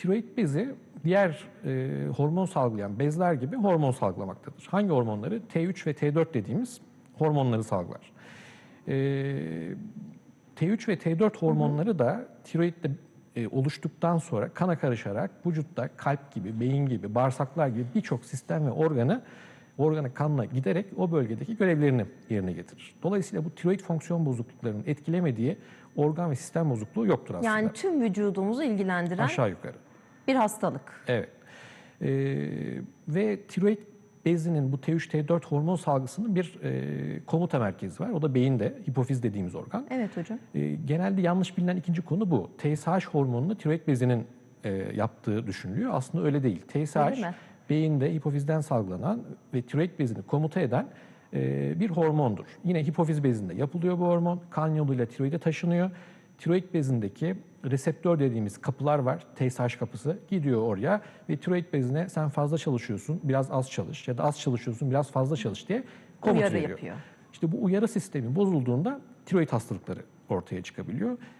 tiroid bezi diğer e, hormon salgılayan bezler gibi hormon salgılamaktadır. Hangi hormonları? T3 ve T4 dediğimiz hormonları salgılar. E, T3 ve T4 hormonları da tiroidde e, oluştuktan sonra kana karışarak vücutta kalp gibi, beyin gibi, bağırsaklar gibi birçok sistem ve organı organa kanla giderek o bölgedeki görevlerini yerine getirir. Dolayısıyla bu tiroid fonksiyon bozukluklarının etkilemediği organ ve sistem bozukluğu yoktur aslında. Yani tüm vücudumuzu ilgilendiren Aşağı yukarı. Bir hastalık. Evet. Ee, ve tiroid bezinin bu T3, T4 hormon salgısının bir e, komuta merkezi var. O da beyinde, hipofiz dediğimiz organ. Evet hocam. Ee, genelde yanlış bilinen ikinci konu bu. TSH hormonunu tiroid bezinin e, yaptığı düşünülüyor. Aslında öyle değil. TSH Öyle mi? beyinde hipofizden salgılanan ve tiroid bezini komuta eden e, bir hormondur. Yine hipofiz bezinde yapılıyor bu hormon. Kan yoluyla tiroide taşınıyor. Tiroid bezindeki reseptör dediğimiz kapılar var. TSH kapısı gidiyor oraya ve tiroid bezine sen fazla çalışıyorsun, biraz az çalış ya da az çalışıyorsun, biraz fazla çalış diye komut Uyarı veriyor. yapıyor. İşte bu uyarı sistemi bozulduğunda tiroid hastalıkları ortaya çıkabiliyor.